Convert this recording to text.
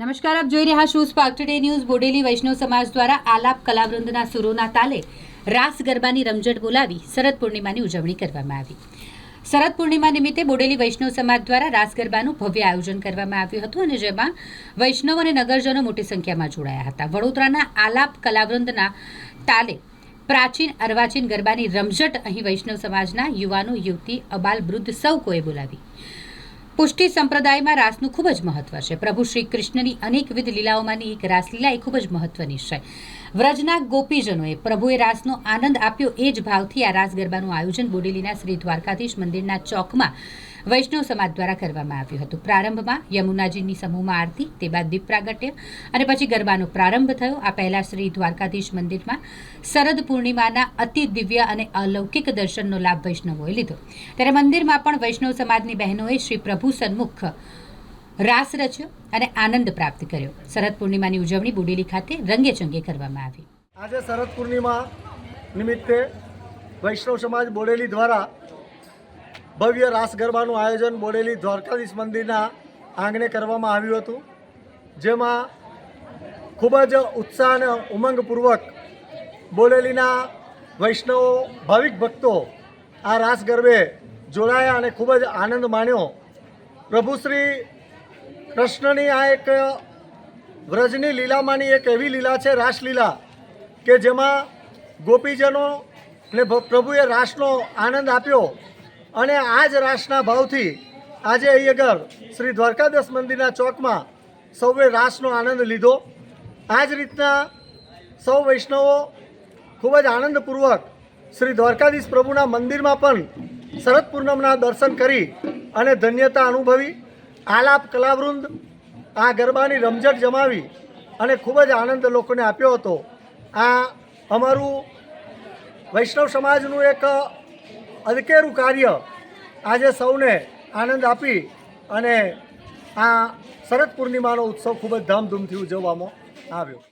નમસ્કાર, આપ જોઈ રહ્યા છો Spark Today News Bodeli Vaishnav સમાજ દ્વારા આલાપ કલાવૃંદના સુરોના તાલે રાસ ગરબાની રમઝટ બોલાવી શરદ પૂર્ણિમાની ઉજવણી કરવામાં આવી. શરદ પૂર્ણિમા નિમિત્તે બોડેલી વૈષ્ણવ સમાજ દ્વારા રાસ ગરબાનું ભવ્ય આયોજન કરવામાં આવ્યું હતું અને જેમાં વૈષ્ણવ અને નગરજનો મોટી સંખ્યામાં જોડાયા હતા. વડોદરાના આલાપ કલાવૃંદના તાલે પ્રાચીન અર્વાચીન ગરબાની રમઝટ અહીં વૈષ્ણવ સમાજના યુવાનો, યુવતી, અબાલ, વૃદ્ધ સૌ કોએ બોલાવી. પુષ્ટિ સંપ્રદાયમાં રાસનું ખૂબ જ મહત્વ છે. પ્રભુ શ્રી કૃષ્ણની અનેકવિધ લીલાઓમાંની એક રાસલીલા એ ખૂબ જ મહત્વની છે. વ્રજના ગોપીજનોએ પ્રભુએ રાસનો આનંદ આપ્યો એ જ ભાવથી આ રાસ ગરબાનું આયોજન બોડેલીના શ્રી દ્વારકાધીશ મંદિરના ચોકમાં વૈષ્ણવ સમાજ દ્વારા કરવામાં આવ્યું હતું. પ્રારંભમાં યમુનાજીની સમૂહમાં આરતી, તે બાદ દીપ પ્રાગટ્ય અને પછી ગરબાનો પ્રારંભ થયો. આ પહેલા શ્રી દ્વારકાધીશ મંદિરમાં શરદ પૂર્ણિમાના અતિ દિવ્ય અને અલૌકિક દર્શનનો લાભ વૈષ્ણવોએ લીધો. ત્યારે મંદિરમાં પણ વૈષ્ણવ સમાજની બહેનોએ શ્રી પ્રભુ સન્મુખ રાસ રચ્યો અને આનંદ પ્રાપ્ત કર્યો. શરદ પૂર્ણિમાની ઉજવણી બુડેલી ખાતે રંગેચંગે કરવામાં આવી. આજે શરદ પૂર્ણિમા નિમિત્તે વૈષ્ણવ સમાજ બોડેલી દ્વારા ભવ્ય રાસ ગરબાનું આયોજન બોડેલી દ્વારકાધીશ મંદિરના આંગણે કરવામાં આવ્યું હતું. જેમાં ખૂબ જ ઉત્સાહ અને ઉમંગપૂર્વક બોડેલીના વૈષ્ણવો, ભાવિક ભક્તો આ રાસ ગરબે જોડાયા અને ખૂબ જ આનંદ માણ્યો. પ્રભુ શ્રી કૃષ્ણની આ એક વ્રજની લીલામાંની એક એવી લીલા છે, રાસલીલા, કે જેમાં ગોપીજનો ને પ્રભુએ રાસનો આનંદ આપ્યો. અને આ જ રાસના ભાવથી આજે અહીં આગળ શ્રી દ્વારકાદાસ મંદિરના ચોકમાં સૌએ રાસનો આનંદ લીધો. આ જ રીતના સૌ વૈષ્ણવો ખૂબ જ આનંદપૂર્વક શ્રી દ્વારકાધીશ પ્રભુના મંદિરમાં પણ શરદ પૂનમના દર્શન કરી અને ધન્યતા અનુભવી. આલાપ કલાવૃંદ, આ ગરબાની રમઝટ જમાવી અને ખૂબ જ આનંદ લોકોને આપ્યો હતો. આ અમારું વૈષ્ણવ સમાજનું એક અદકેરું કાર્ય આજે સૌને આનંદ આપી અને આ શરદ પૂર્ણિમાનો ઉત્સવ ખૂબ જ ધામધૂમથી ઉજવવામાં આવ્યો.